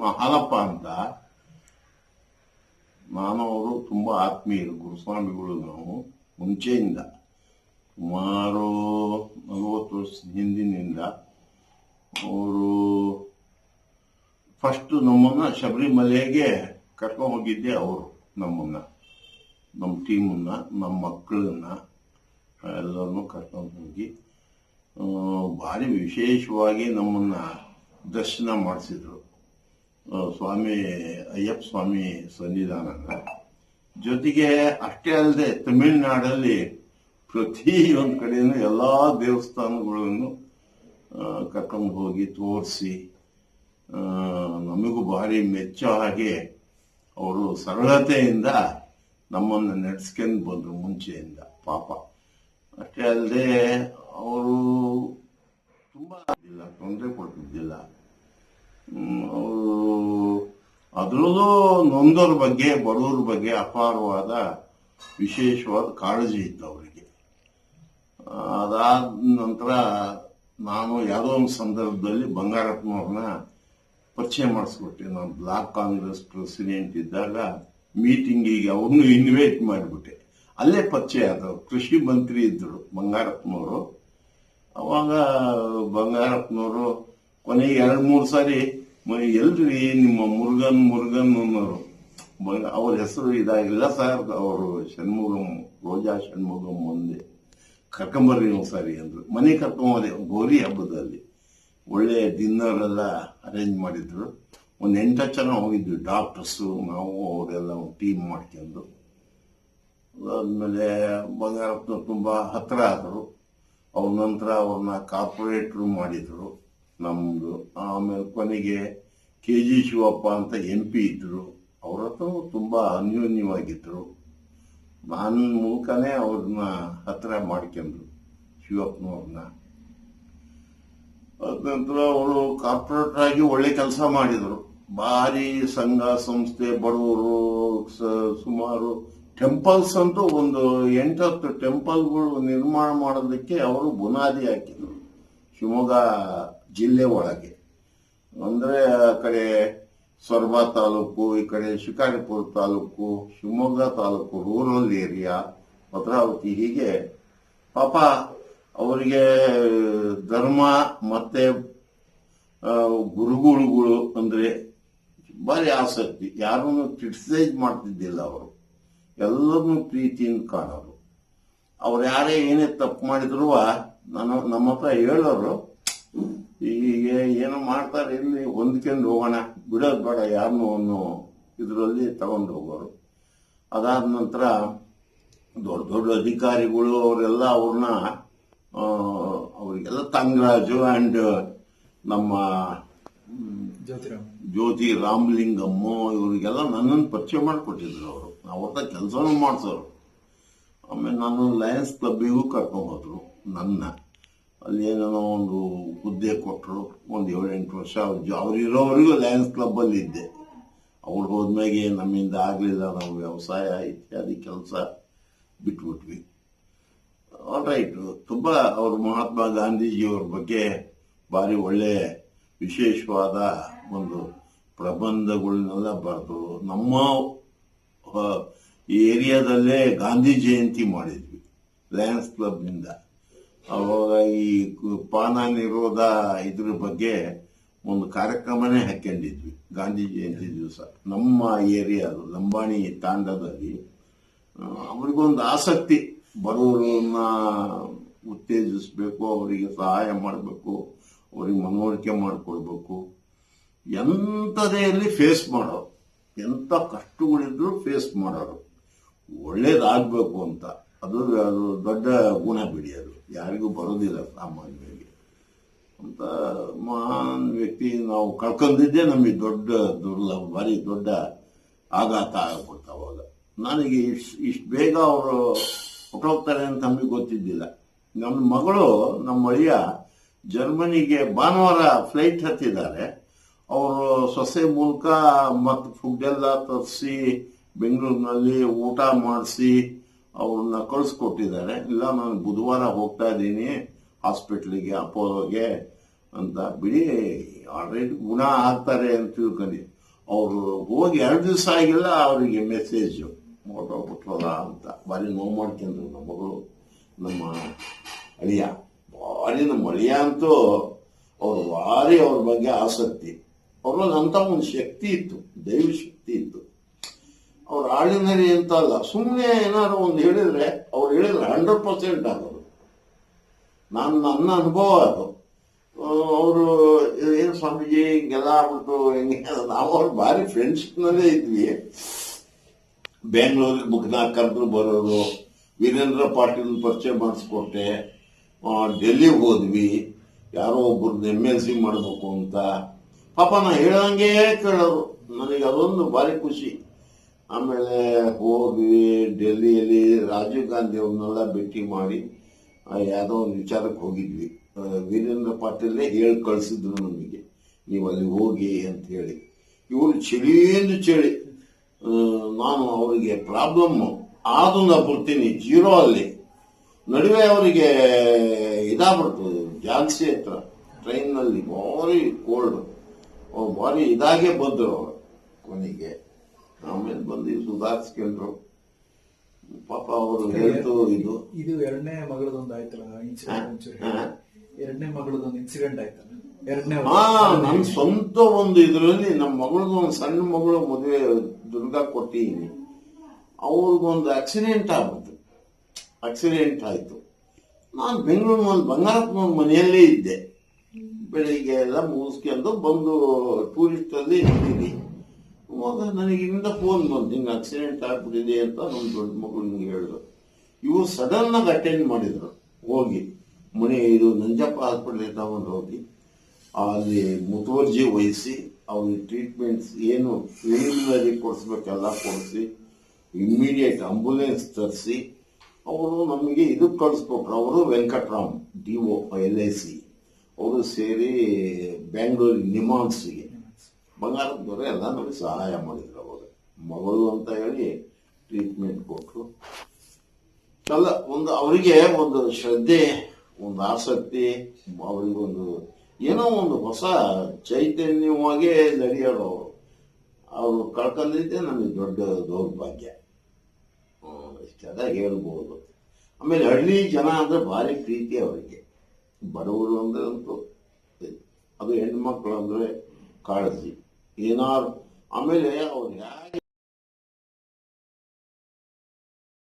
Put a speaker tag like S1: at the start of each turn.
S1: ನಾ ಹಾಲಪ್ಪ ಅಂತ ಮಾನವರು ಅವರು ತುಂಬಾ ಆತ್ಮೀಯರು, ಗುರುಸ್ವಾಮಿಗಳು ನಾವು ಮುಂಚೆಯಿಂದ. ಸುಮಾರು ನಲವತ್ತು ವರ್ಷ ಹಿಂದಿನಿಂದ ಅವರು ಫಸ್ಟ್ ನಮ್ಮನ್ನ ಶಬರಿಮಲೆಗೆ ಕರ್ಕೊಂಡು ಹೋಗಿದ್ದೆ ಅವರು, ನಮ್ಮನ್ನ. ನಮ್ಮ ಟೀಮನ್ನ ನಮ್ಮ ಮಕ್ಕಳನ್ನ ಎಲ್ಲರನ್ನು ಕರ್ಕೊಂಡು ಹೋಗಿ ಭಾರಿ ವಿಶೇಷವಾಗಿ ನಮ್ಮನ್ನ ದರ್ಶನ ಮಾಡಿಸಿದ್ರು. ಸ್ವಾಮಿ ಅಯ್ಯಪ್ಪ ಸ್ವಾಮಿ ಸನ್ನಿಧಾನ ಜೊತೆಗೆ ಅಷ್ಟೇ ಅಲ್ಲದೆ ತಮಿಳುನಾಡಲ್ಲಿ ಪ್ರತಿಯೊಂದು ಕಡೆನೂ ಎಲ್ಲಾ ದೇವಸ್ಥಾನಗಳನ್ನು ಕರ್ಕೊಂಡು ಹೋಗಿ ತೋರಿಸಿ ನಮಗೂ ಭಾರಿ ಮೆಚ್ಚೋ ಹಾಗೆ ಅವರು ಸರಳತೆಯಿಂದ ನಮ್ಮನ್ನು ನಡೆಸ್ಕೊಂಡು ಬಂದರು ಮುಂಚೆಯಿಂದ ಪಾಪ. ಅಷ್ಟೇ ಅಲ್ಲದೆ ಅವರು ತುಂಬ ತೊಂದರೆ ಕೊಡ್ತಿದ್ದಿಲ್ಲ. ಅದರಲ್ಲೂ ನೊಂದವ್ರ ಬಗ್ಗೆ, ಬಡವ್ರ ಬಗ್ಗೆ ಅಪಾರವಾದ ವಿಶೇಷವಾದ ಕಾಳಜಿ ಇತ್ತು ಅವರಿಗೆ. ಅದಾದ ನಂತರ ನಾನು ಯಾವುದೋ ಒಂದು ಸಂದರ್ಭದಲ್ಲಿ ಬಂಗಾರಪ್ಪನವ್ರನ್ನ ಪರಿಚಯ ಮಾಡಿಸ್ಬಿಟ್ಟೆ ನಾನು ಬ್ಲಾಕ್ ಕಾಂಗ್ರೆಸ್ ಪ್ರೆಸಿಡೆಂಟ್ ಇದ್ದಾಗ ಮೀಟಿಂಗಿಗೆ ಅವ್ರನ್ನು ಇನ್ವೈಟ್ ಮಾಡಿಬಿಟ್ಟೆ. ಅಲ್ಲೇ ಪರಿಚಯ ಆದವು ಕೃಷಿ ಮಂತ್ರಿ ಇದ್ದರು ಬಂಗಾರಪ್ಪನವರು. ಅವಾಗ ಬಂಗಾರಪ್ಪನವರು ಕೊನೆಗೆ ಎರಡು ಮೂರು ಸಾರಿ ಎಲ್ರಿ ನಿಮ್ಮ ಮುರುಗನ್ ಮುರುಗನ್ ಅನ್ನೋರು. ಅವ್ರ ಹೆಸರು ಇದಾಗಿಲ್ಲ ಸರ್, ಅವರು ಷಣ್ಮುಗಂ, ರೋಜಾ ಷಣ್ಮುಗಂ ಮುಂದೆ ಕರ್ಕೊಂಬರ್ರಿ ಸಾರಿ ಅಂದ್ರು. ಮನೆ ಕರ್ಕೊಂಬೋದೆ ಗೌರಿ ಹಬ್ಬದಲ್ಲಿ. ಒಳ್ಳೆ ಡಿನ್ನರ್ ಎಲ್ಲ ಅರೇಂಜ್ ಮಾಡಿದ್ರು. ಒಂದು ಎಂಟು ಜನ ಹೋಗಿದ್ವಿ ಡಾಕ್ಟರ್ಸು ನಾವು, ಅವರೆಲ್ಲ ಒಂದು ಟೀಮ್ ಮಾಡ್ಕೊಂಡು. ಅದಾದ್ಮೇಲೆ ಬಂಗಾರಪ್ಪನ ತುಂಬ ಹತ್ರ ಆದರು. ಅವ್ರ ನಂತರ ಅವ್ರನ್ನ ಕಾರ್ಪೊರೇಟ್ರು ಮಾಡಿದ್ರು. ನಮ್ದು. ಆಮೇಲೆ ಕೊನೆಗೆ ಕೆ ಜಿ ಶಿವಪ್ಪ ಅಂತ ಎಂ ಪಿ ಇದ್ರು. ಅವ್ರ ಹತ್ರ ತುಂಬಾ ಅನ್ಯೋನ್ಯವಾಗಿದ್ರು. ನನ್ನ ಮೂಲಕನೇ ಅವ್ರನ್ನ ಹತ್ರ ಮಾಡ್ಕೊಂಡ್ರು ಶಿವಪ್ಪನವ್ರನ್ನ ಅದ ನಂತರ ಅವರು ಕಾರ್ಪೊರೇಟರ್ ಆಗಿ ಒಳ್ಳೆ ಕೆಲಸ ಮಾಡಿದರು. ಭಾರಿ ಸಂಘ ಸಂಸ್ಥೆ ಬಡವರು ಸುಮಾರು ಟೆಂಪಲ್ಸ್ ಅಂತೂ ಒಂದು ಎಂಟತ್ತು ಟೆಂಪಲ್ಗಳು ನಿರ್ಮಾಣ ಮಾಡೋದಕ್ಕೆ ಅವರು ಬುನಾದಿ ಹಾಕಿದ್ರು. ಶಿವಮೊಗ್ಗ ಜಿಲ್ಲೆ ಒಳಗೆ. ಅಂದ್ರೆ ಆ ಕಡೆ ಸೊರಬ ತಾಲೂಕು, ಈ ಕಡೆ ಶಿಕಾರಿಪುರ ತಾಲೂಕು, ಶಿವಮೊಗ್ಗ ತಾಲೂಕು ರೂರಲ್ ಏರಿಯಾ ಭದ್ರಾವತಿ ಹೀಗೆ. ಪಾಪ ಅವರಿಗೆ ಧರ್ಮ ಮತ್ತೆ ಗುರುಗುಳುಗಳು ಅಂದ್ರೆ ಭಾರಿ ಆಸಕ್ತಿ. ಯಾರನ್ನು ಕ್ರಿಟಿಸೈಸ್ ಮಾಡ್ತಿದ್ದಿಲ್ಲ ಅವರು. ಎಲ್ಲರನ್ನೂ ಪ್ರೀತಿಯಿಂದ ಕಾಣೋರು. ಅವ್ರು ಯಾರೇ ಏನೇ ತಪ್ಪು ಮಾಡಿದ್ರು ನಾನು ನಮ್ಮ ಹತ್ರ ಹೇಳೋರು ಈಗ ಏನೋ ಮಾಡ್ತಾರೆ ಇಲ್ಲಿ ಹೊಂದ್ಕೊಂಡು ಹೋಗೋಣ. ಬಿಡೋದು ಬೇಡ ಯಾರನ್ನೂ ಅನ್ನೋ ಇದರಲ್ಲಿ ತಗೊಂಡು ಹೋಗೋರು. ಅದಾದ ನಂತರ ದೊಡ್ಡ ದೊಡ್ಡ ಅಧಿಕಾರಿಗಳು ಅವರೆಲ್ಲ ಅವ್ರನ್ನ ಅವರಿಗೆಲ್ಲ ತಂಗರಾಜು ಅಂಡ್ ನಮ್ಮ ಜ್ಯೋತಿ ರಾಮಲಿಂಗಮ್ಮ ಇವರಿಗೆಲ್ಲ ನನ್ನನ್ನು ಪರಿಚಯ ಮಾಡಿಕೊಟ್ಟಿದ್ರು ಅವರು. ಅವ್ರ ಕೆಲಸನೂ ಮಾಡಿಸೋರು. ಆಮೇಲೆ ನಾನು ಲಯನ್ಸ್ ಕ್ಲಬ್ಬಿಗೂ ಕರ್ಕೊಂಡು ಹೋದ್ರು. ನನ್ನ ಅಲ್ಲಿ ಏನೋ ಒಂದು ಹುದ್ದೆ ಕೊಟ್ಟರು ಒಂದು ಏಳೆಂಟು ವರ್ಷ ಅವ್ರು ಇರೋವರೆಗೂ ಲಯನ್ಸ್ ಕ್ಲಬ್ಬಲ್ಲಿ ಇದ್ದೆ. ಅವ್ರು ಹೋದ್ಮೇಲೆ ನಮ್ಮಿಂದ ಆಗಲಿಲ್ಲ, ನಾವು ವ್ಯವಸಾಯ ಇತ್ಯಾದಿ ಕೆಲಸ ಬಿಟ್ಬಿಟ್ವಿ. ರೈಟ್ ತುಂಬಾ ಅವರು ಮಹಾತ್ಮ ಗಾಂಧೀಜಿಯವ್ರ ಬಗ್ಗೆ ಭಾರಿ ಒಳ್ಳೆ ವಿಶೇಷವಾದ ಒಂದು ಪ್ರಬಂಧಗಳನ್ನೆಲ್ಲ ಬರೆದು ನಮ್ಮ ಏರಿಯಾದಲ್ಲೇ ಗಾಂಧಿ ಜಯಂತಿ ಮಾಡಿದ್ವಿ ಲಯನ್ಸ್ ಕ್ಲಬ್ನಿಂದ ಅವಾಗ ಈ ಪಾನ ನಿರೋಧ ಇದ್ರ ಬಗ್ಗೆ ಒಂದು ಕಾರ್ಯಕ್ರಮನೇ ಹಾಕೊಂಡಿದ್ವಿ ಗಾಂಧಿ ಜಯಂತಿ ದಿವಸ. ನಮ್ಮ ಏರಿಯಾದು ಲಂಬಾಣಿ ತಾಂಡದಲ್ಲಿ. ಅವರಿಗೊಂದು ಅವ್ರಿಗೊಂದು ಆಸಕ್ತಿ ಬರೋರನ್ನ ಉತ್ತೇಜಿಸಬೇಕು, ಅವರಿಗೆ ಸಹಾಯ ಮಾಡಬೇಕು, ಅವ್ರಿಗೆ ಮನವರಿಕೆ ಮಾಡಿಕೊಡ್ಬೇಕು ಎಂಥದೇ ಇರಲಿ ಫೇಸ್ ಮಾಡೋರು, ಎಂಥ ಕಷ್ಟಗಳಿದ್ರು ಫೇಸ್ ಮಾಡೋರು, ಒಳ್ಳೇದಾಗಬೇಕು ಅಂತ. ಅದು ಅದು ದೊಡ್ಡ ಗುಣ ಬಿಡಿ ಅದು. ಯಾರಿಗೂ ಬರೋದಿಲ್ಲ ಸಾಮಾನ್ಯವಾಗಿ. ಅಂತ ಮಹಾನ್ ವ್ಯಕ್ತಿ ನಾವು ಕಳ್ಕೊಂಡಿದ್ದೇ ನಮಗೆ ದೊಡ್ಡ ದುರ್ಲಭ ಭಾರಿ ದೊಡ್ಡ ಆಘಾತ ಆಗ್ಬಿಡ್ತು ಅವಾಗ. ನನಗೆ ಇಷ್ಟು ಇಷ್ಟು ಬೇಗ ಅವರು ಹೊಟ್ಟೋಗ್ತಾರೆ ಅಂತ ನಮಗೆ ಗೊತ್ತಿದ್ದಿಲ್ಲ. ನಮ್ಮ ಮಗಳು, ನಮ್ಮ ಅಳಿಯ ಜರ್ಮನಿಗೆ ಭಾನುವಾರ ಫ್ಲೈಟ್ ಹತ್ತಿದ್ದಾರೆ. ಅವರು ಸೊಸೆ ಮೂಲಕ ಮತ್ತು ಫುಡ್ ಎಲ್ಲ ತರಿಸಿ, ಬೆಂಗಳೂರಿನಲ್ಲಿ ಊಟ ಮಾಡಿಸಿ ಅವ್ರನ್ನ ಕಳಿಸ್ಕೊಟ್ಟಿದ್ದಾರೆ. ಇಲ್ಲ, ನಾನು ಬುಧವಾರ ಹೋಗ್ತಾ ಇದ್ದೀನಿ, ಹಾಸ್ಪಿಟ್ಲಿಗೆ, ಅಪೋಲೋಗೆ ಅಂತ ಬಿಡಿ ಆಲ್ರೆಡಿ ಗುಣ ಆಗ್ತಾರೆ ಅಂತ ತಿಳ್ಕೊಂಡು. ಅವರು ಹೋಗಿ ಎರಡು ದಿವಸ ಆಗಿಲ್ಲ, ಅವರಿಗೆ ಮೆಸೇಜು ಹೊರಟೋಗ್ಬಿಟ್ರಲ್ಲ ಅಂತ. ಭಾರಿ ನೋವು ಮಾಡ್ಕೊಂಡ್ರು ನಮ್ಮ ಮಗಳು, ನಮ್ಮ ಅಳಿಯ. ಭಾರಿ ನಮ್ಮ ಅಳಿಯ ಅಂತೂ ಅವ್ರು ಭಾರಿ ಅವ್ರ ಬಗ್ಗೆ ಆಸಕ್ತಿ. ಅವ್ರಲ್ಲಿ ಅಂತ ಒಂದು ಶಕ್ತಿ ಇತ್ತು, ದೈವ ಶಕ್ತಿ ಇತ್ತು. ಅವ್ರ ಆರ್ಡಿನರಿ ಅಂತ ಅಲ್ಲ ಸುಮ್ಮನೆ ಏನಾದ್ರು ಒಂದು ಹೇಳಿದ್ರೆ ಅವ್ರು ಹೇಳಿದ್ರೆ ಹಂಡ್ರೆಡ್ ಪರ್ಸೆಂಟ್ ಆಗೋದು. ನಾನು ನನ್ನ ಅನುಭವ ಅದು. ಅವರು, ಏನು ಸ್ವಾಮೀಜಿ, ಹಿಂಗೆಲ್ಲ ಆಗ್ಬಿಟ್ಟು ಹಿಂಗೆ ನಾವು ಅವ್ರು ಭಾರಿ ಫ್ರೆಂಡ್ಶಿಪ್ನಲ್ಲೇ ಇದ್ವಿ. ಬೆಂಗಳೂರಿಗೆ ಬುಕ್ ಕರೆದ್ರು ಬರೋರು ವೀರೇಂದ್ರ ಪಾಟೀಲ್ ಪರಿಚಯ ಮಾಡಿಸ್ಕೊಟ್ಟೆ. ಡೆಲ್ಲಿಗೆ ಹೋದ್ವಿ. ಯಾರೋ ಒಬ್ಬರು ಎಂ ಎಲ್ ಸಿ ಮಾಡಬೇಕು ಅಂತ. ಪಾಪ ನಾ ಹೇಳ್ದಂಗೆ ಕೇಳೋರು ನನಗೆ ಅದೊಂದು ಭಾರಿ ಖುಷಿ. ಆಮೇಲೆ ಹೋಗಿ ಡೆಲ್ಲಿಯಲ್ಲಿ ರಾಜೀವ್ ಗಾಂಧಿ ಅವ್ರನ್ನೆಲ್ಲ ಭೇಟಿ ಮಾಡಿ ಯಾವುದೋ ಒಂದು ವಿಚಾರಕ್ಕೆ ಹೋಗಿದ್ವಿ. ವೀರೇಂದ್ರ ಪಾಟೀಲೇ ಹೇಳಿ ಕಳಿಸಿದ್ರು ನಮಗೆ, ನೀವು ಅಲ್ಲಿ ಹೋಗಿ ಅಂತ ಹೇಳಿ. ಇವರು ಚಳಿಯಿಂದ ಚಳಿ. ನಾನು ಅವರಿಗೆ ಪ್ರಾಬ್ಲಮ್ ಆದು ನಾ ಬರ್ತೀನಿ, ಜೀರೋ ಅಲ್ಲಿ. ನಡುವೆ ಅವರಿಗೆ ಇದಾಗ್ಬಿಡ್ತು, ಜಾನ್ಸಿ ಹತ್ರ, ಟ್ರೈನ್ನಲ್ಲಿ ಭಾರಿ ಕೋಲ್ಡ್ ಭಾರಿ ಇದಾಗೆ ಬಂದರು ಅವರು ಕೊನೆಗೆ. ಆಮೇಲೆ ಬಂದು ಸುಧಾರಿಸ್ಕೊಂಡ್ರು ಪಾಪ ಅವರು ಹೇಳ್ತು ಇದು.
S2: ಇದು ಎರಡನೇ ಮಗಳದೊಂದು ಆಯ್ತಲ್ಲ. ಎರಡನೇ ಮಗಳದೊಂದು ಇನ್ಸಿಡೆಂಟ್ ಆಯ್ತಲ್ಲ ಎರಡನೇ
S1: ನನ್ನ ಸ್ವಂತ ಒಂದು ಇದರಲ್ಲಿ ನಮ್ಮ ಮಗಳದ್ದು ಒಂದು ಸಣ್ಣ ಮಗಳು ಮದುವೆ ದುರ್ಗಾ ಕೊಟ್ಟಿದ್ದೀನಿ ಅವ್ರಿಗೊಂದು ಆಕ್ಸಿಡೆಂಟ್ ಆಗ್ಬಿಟ್ಟು ಆಕ್ಸಿಡೆಂಟ್ ಆಯ್ತು. ನಾನು ಬೆಂಗಳೂರಿನ ಬಂಗಾರಪ್ಪನ ಮನೆಯಲ್ಲೇ ಇದ್ದೆ. ಬೆಳಿಗ್ಗೆ ಎಲ್ಲ ಮುಗಿಸ್ಕೊಂಡು ಬಂದು ಟೂರಿಸ್ಟ್ ಅಲ್ಲಿ ಇದ್ದೀನಿ. ಅವಾಗ ನನಗೆ ಇಲ್ಲಿಂದ ಫೋನ್ ಬಂತು. ಹಿಂಗೆ ಆಕ್ಸಿಡೆಂಟ್ ಆಗ್ಬಿಟ್ಟಿದೆ ಅಂತ ನಮ್ಮ ದೊಡ್ಡ ಮಗಳು ನಿಮ್ಗೆ ಹೇಳಿದ್ರು. ಇವರು ಸಡನ್ ಆಗಿ ಅಟೆಂಡ್ ಮಾಡಿದ್ರು. ಹೋಗಿ. ಮನೆ ಇದು ನಂಜಪ್ಪ ಹಾಸ್ಪಿಟಲ್ ತಗೊಂಡು ಹೋಗಿ. ಅಲ್ಲಿ ಮುತುವರ್ಜಿ ವಹಿಸಿ ಅವ್ರಿಗೆ ಟ್ರೀಟ್ಮೆಂಟ್ಸ್ ಏನು ಪ್ರಿಲಿಮಿನರಿ ಕೊಡಿಸ್ಬೇಕೆಲ್ಲ ಕೊಡಿಸಿ ಇಮ್ಮಿಡಿಯೇಟ್ ಆಂಬುಲೆನ್ಸ್ ತರಿಸಿ, ಅವರು ನಮಗೆ ಇದು ಕಳಿಸ್ಕೊಟ್ರು. ಅವರು Venkataram D O L I C ಅವರು ಸೇರಿ ಬೆಂಗಳೂರು ನಿಮಾನ್ಸ್ಗೆ ಬಂಗಾರದವರೆ ಎಲ್ಲ ನಮಗೆ ಸಹಾಯ ಮಾಡಿದ್ರು ಅವಾಗ ಮಗಳು ಅಂತ ಹೇಳಿ ಟ್ರೀಟ್ಮೆಂಟ್ ಕೊಟ್ಟರು ಅಲ್ಲ, ಒಂದು ಅವರಿಗೆ ಒಂದು ಶ್ರದ್ಧೆ, ಒಂದು ಆಸಕ್ತಿ ಅವರಿಗೊಂದು ಏನೋ ಒಂದು ಹೊಸ ಚೈತನ್ಯವಾಗಿ ನಡೆಯೋರು ಅವರು ಅವರು ಕಳ್ಕೊಂಡಿದ್ದೆ ನಮಗೆ ದೊಡ್ಡ ದೌರ್ಭಾಗ್ಯ. ಇಷ್ಟೆಲ್ಲ ಹೇಳ್ಬೋದು. ಆಮೇಲೆ ಹಳ್ಳಿ ಜನ ಅಂದರೆ ಭಾರಿ ಪ್ರೀತಿ ಅವರಿಗೆ. ಬಡವರು ಅಂದರೆ ಅಂತೂ, ಅದು ಹೆಣ್ಮಕ್ಳು ಅಂದರೆ ಕಾಳಜಿ. ಏನಾರು ಆಮೇಲೆ ಅವ್ರು ಹೇಗೆ